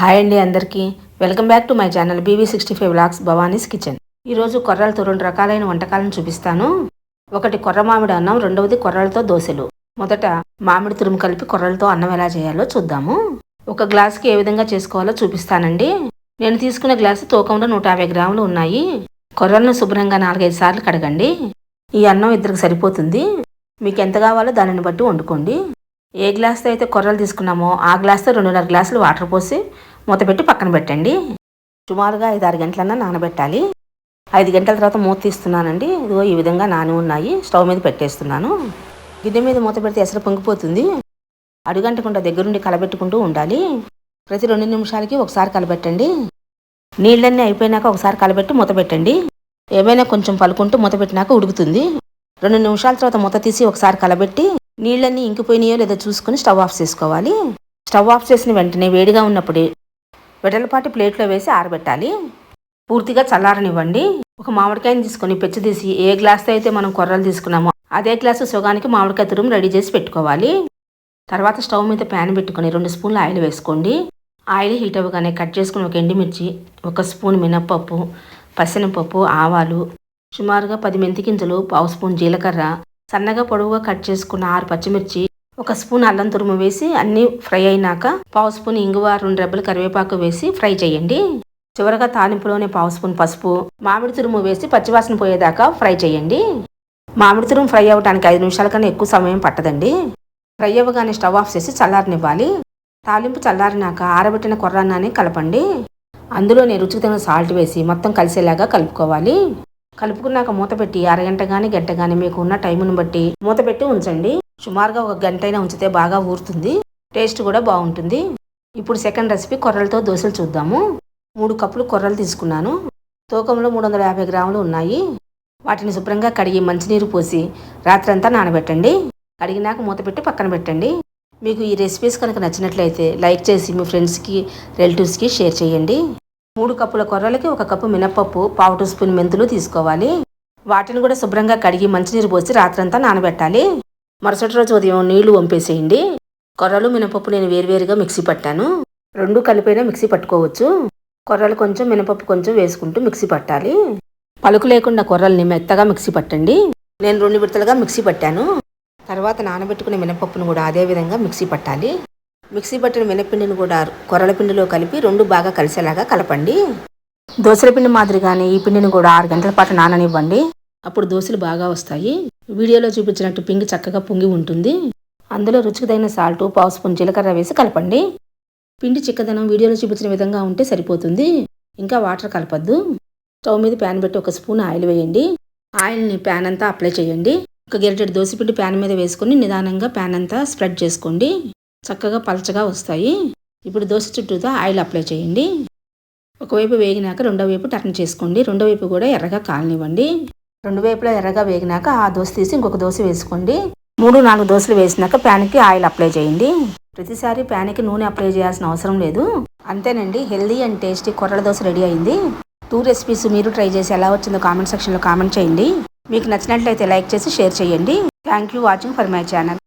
Hi అండి అందరికీ. Welcome back to my channel BV sixty five lakhs Bhavani's kitchen. ఈరోజు కొర్రలతో రెండు రకాలైన వంటకాలను చూపిస్తాను. ఒకటి కొర్ర మామిడి అన్నం రెండవది కొర్రలతో దోశలు. మొదట మామిడి తురుము కలిపి కొర్రలతో అన్నం ఎలా చేయాలో చూద్దాము. ఒక గ్లాస్కి ఏ విధంగా చేసుకోవాలో చూపిస్తానండి. నేను తీసుకున్న గ్లాసు తూకంలో నూట యాభై గ్రాములు ఉన్నాయి. కొర్రలను శుభ్రంగా నాలుగైదు సార్లు కడగండి. ఈ అన్నం ఇద్దరికి సరిపోతుంది. మీకు ఎంత కావాలో దానిని బట్టి వండుకోండి. ఏ గ్లాస్తో అయితే కొర్రలు తీసుకున్నామో ఆ గ్లాస్తో రెండున్నర గ్లాసులు వాటర్ పోసి మూత పెట్టి పక్కన పెట్టండి. సుమారుగా ఐదు ఆరు గంటలన్నా నానబెట్టాలి. ఐదు గంటల తర్వాత మూత తీస్తున్నానండి. ఇదిగో ఈ విధంగా నాని ఉన్నాయి. స్టవ్ మీద పెట్టేస్తున్నాను. గిన్నె మీద మూత పెడితే ఎసరు పొంగిపోతుంది. అడుగంటకుండా దగ్గరుండి కలబెట్టుకుంటూ ఉండాలి. ప్రతి రెండు నిమిషాలకి ఒకసారి కలబెట్టండి. నీళ్ళన్నీ అయిపోయినాక ఒకసారి కలబెట్టి మూత పెట్టండి. ఏమైనా కొంచెం పలుకుంటూ మూత పెట్టినాక ఉడుకుతుంది. రెండు నిమిషాల తర్వాత మూత తీసి ఒకసారి కలబెట్టి నీళ్ళన్నీ ఇంకిపోయినాయో లేదో చూసుకుని స్టవ్ ఆఫ్ చేసుకోవాలి. స్టవ్ ఆఫ్ చేసిన వెంటనే వేడిగా ఉన్నప్పుడే వెడలపాటి ప్లేట్లో వేసి ఆరబెట్టాలి. పూర్తిగా చల్లారనివ్వండి. ఒక మామిడికాయని తీసుకొని పెచ్చు తీసి ఏ గ్లాస్తో అయితే మనం కొర్రలు తీసుకున్నామో అదే గ్లాసు సుగానికి మామిడికాయ తురుము రెడీ చేసి పెట్టుకోవాలి. తర్వాత స్టవ్ మీద ప్యాన్ పెట్టుకొని రెండు స్పూన్ల ఆయిల్ వేసుకోండి. ఆయిల్ హీట్ అవ్వగానే కట్ చేసుకుని ఒక ఎండుమిర్చి ఒక స్పూన్ మినప్పప్పు పసనపప్పు ఆవాలు సుమారుగా పది మెంతి గింజలు పావు స్పూన్ జీలకర్ర సన్నగా పొడవుగా కట్ చేసుకున్న ఆరు పచ్చిమిర్చి ఒక స్పూన్ అల్లం తురుము వేసి అన్నీ ఫ్రై అయినాక పావు స్పూన్ ఇంగువ రెండు రెబ్బలు కరివేపాకు వేసి ఫ్రై చేయండి. చివరగా తాలింపులోనే పావు స్పూన్ పసుపు మామిడి తురుము వేసి పచ్చివాసన పోయేదాకా ఫ్రై చేయండి. మామిడి తురుము ఫ్రై అవ్వడానికి ఐదు నిమిషాల కన్నా ఎక్కువ సమయం పట్టదండి. ఫ్రై అవ్వగానే స్టవ్ ఆఫ్ చేసి చల్లారనివ్వాలి. తాలింపు చల్లారినాక ఆరబెట్టిన కొర్రన్నాన్ని కలపండి. అందులోనే రుచికి తగిన సాల్ట్ వేసి మొత్తం కలిసేలాగా కలుపుకోవాలి. కలుపుకున్నాక మూత పెట్టి అరగంట కానీ గంట కానీ మీకు ఉన్న టైంను బట్టి మూత పెట్టి ఉంచండి. సుమారుగా ఒక గంట అయినా ఉంచితే బాగా ఊరుతుంది. టేస్ట్ కూడా బాగుంటుంది. ఇప్పుడు సెకండ్ రెసిపీ కొర్రలతో దోశలు చూద్దాము. మూడు కప్పులు కొర్రలు తీసుకున్నాను. తూకంలో మూడు వందల యాభై గ్రాములు ఉన్నాయి. వాటిని శుభ్రంగా కడిగి మంచినీరు పోసి రాత్రంతా నానబెట్టండి. కడిగినాక మూత పెట్టి పక్కన పెట్టండి. మీకు ఈ రెసిపీస్ కనుక నచ్చినట్లయితే లైక్ చేసి మీ ఫ్రెండ్స్కి రిలేటివ్స్కి షేర్ చేయండి. మూడు కప్పుల కొర్రలకి ఒక కప్పు మినపప్పు పావు టీ స్పూన్ మెంతులు తీసుకోవాలి. వాటిని కూడా శుభ్రంగా కడిగి మంచినీరు పోసి రాత్రంతా నానబెట్టాలి. మరుసటి రోజు ఉదయం నీళ్ళు వంపేసేయండి. కొర్రలు మినపప్పు నేను వేరువేరుగా మిక్సీ పట్టాను. రెండు కలిపైనా మిక్సీ పట్టుకోవచ్చు. కొర్రలు కొంచెం మినపప్పు కొంచెం వేసుకుంటూ మిక్సీ పట్టాలి. పలుకు లేకుండా కొర్రల్ని మెత్తగా మిక్సీ పట్టండి. నేను రెండు విడతలుగా మిక్సీ పట్టాను. తర్వాత నానబెట్టుకునే మినపప్పును కూడా అదే విధంగా మిక్సీ పట్టాలి. మిక్సీ పట్టిన మినపిండిని కూడా కొర్రల పిండిలో కలిపి రెండు బాగా కలిసేలాగా కలపండి. దోశల పిండి మాదిరిగానే ఈ పిండిని కూడా ఆరు గంటల పాటు నాననివ్వండి. అప్పుడు దోశలు బాగా వస్తాయి. వీడియోలో చూపించినట్టు పిండి చక్కగా పొంగి ఉంటుంది. అందులో రుచికి తగిన సాల్ట్ పావు స్పూన్ జీలకర్ర వేసి కలపండి. పిండి చిక్కదనం వీడియోలో చూపించిన విధంగా ఉంటే సరిపోతుంది. ఇంకా వాటర్ కలపద్దు. స్టవ్ మీద ప్యాన్ పెట్టి ఒక స్పూన్ ఆయిల్ వేయండి. ఆయిల్ని ప్యాన్ అంతా అప్లై చేయండి. ఒక గెరిటెడ్ దోశపిండి ప్యాన్ మీద వేసుకొని నిదానంగా ప్యాన్ అంతా స్ప్రెడ్ చేసుకోండి. చక్కగా పలచగా వస్తాయి. ఇప్పుడు దోశ చుట్టూతో ఆయిల్ అప్లై చేయండి. ఒకవైపు వేగినాక రెండో వైపు టర్న్ చేసుకోండి. రెండో వైపు కూడా ఎర్రగా కాలనివ్వండి. రెండు వైపులా ఎర్రగా వేగినాక ఆ దోశ తీసి ఇంకొక దోశ వేసుకోండి. మూడు నాలుగు దోశలు వేసినాక ప్యాన్కి ఆయిల్ అప్లై చేయండి. ప్రతిసారి ప్యాన్కి నూనె అప్లై చేయాల్సిన అవసరం లేదు. అంతేనండి హెల్దీ అండ్ టేస్టీ కొర్రల దోశ రెడీ అయింది. టూ రెసిపీస్ మీరు ట్రై చేసి ఎలా వచ్చిందో కామెంట్ సెక్షన్లో కామెంట్ చేయండి. మీకు నచ్చినట్లయితే లైక్ చేసి షేర్ చేయండి. Thank you watching for my channel.